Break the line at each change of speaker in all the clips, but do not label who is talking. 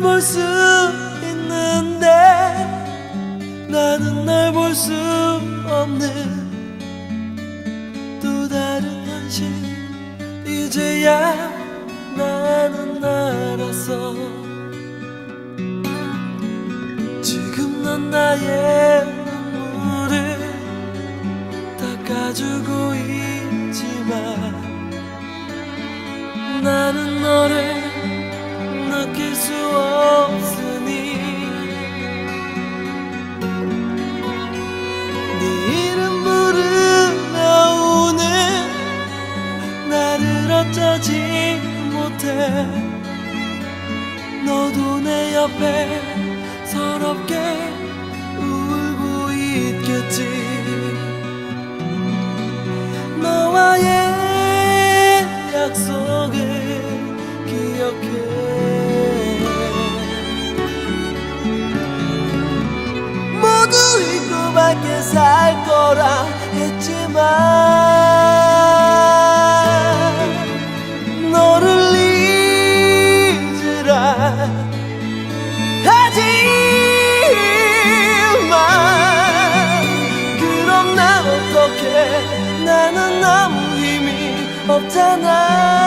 볼 수 있는데 나는 날 볼 수 없는 또 다른 현실. 이제야 나는 알았어 지금 넌 나의 눈물을 닦아주고 있지만 나는 너를 없으니 네 이름 부르며 우는 나를 어쩌지 못해. 너도 내 옆에 sana.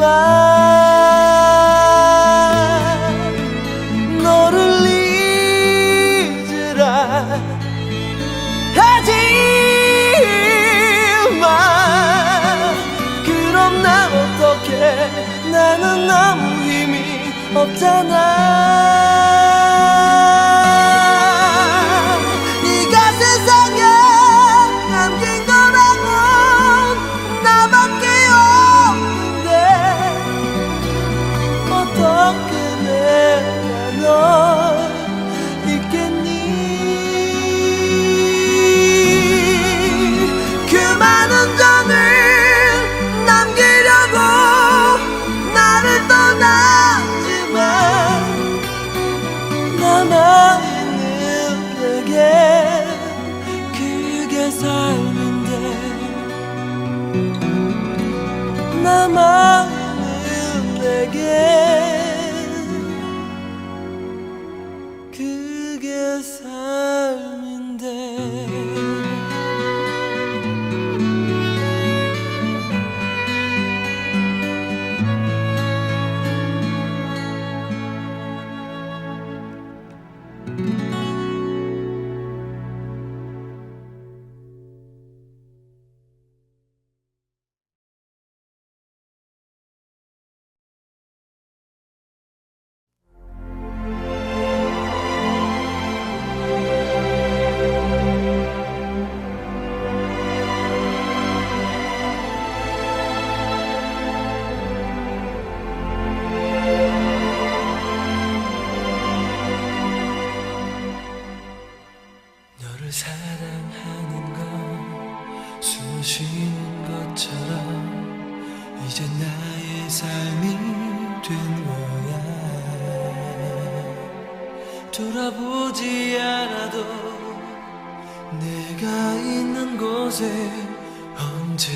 제발 잊으라 하지만 그럼 나 어떻게? 나는 아무 힘이 없잖아. Thank you. 사랑하는 건 수시는 것처럼 이제 나의 삶이 된 거야. 돌아보지 않아도 내가 있는 곳에 언제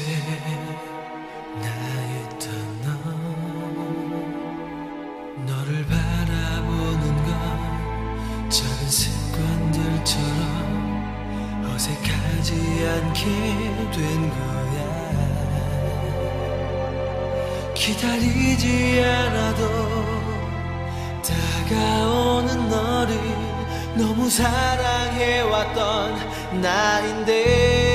기다리지 않아도 다가오는 너를 너무 사랑해왔던 날인데.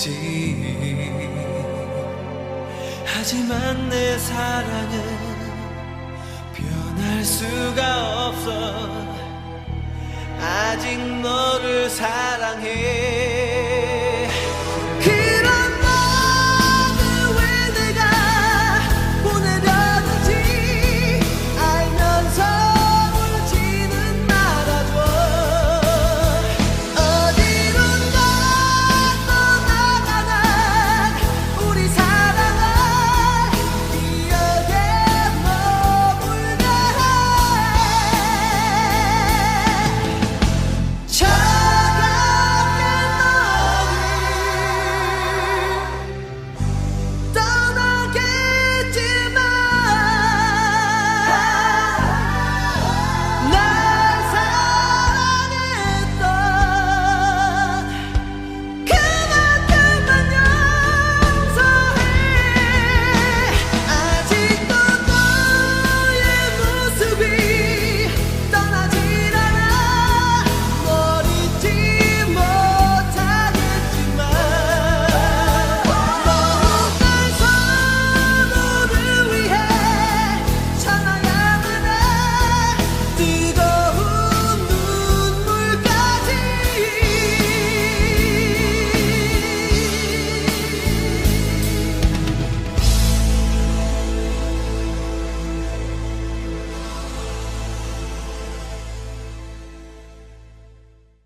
있지. 하지만 내 사랑은 변할 수가 없어. 아직 너를 사랑해.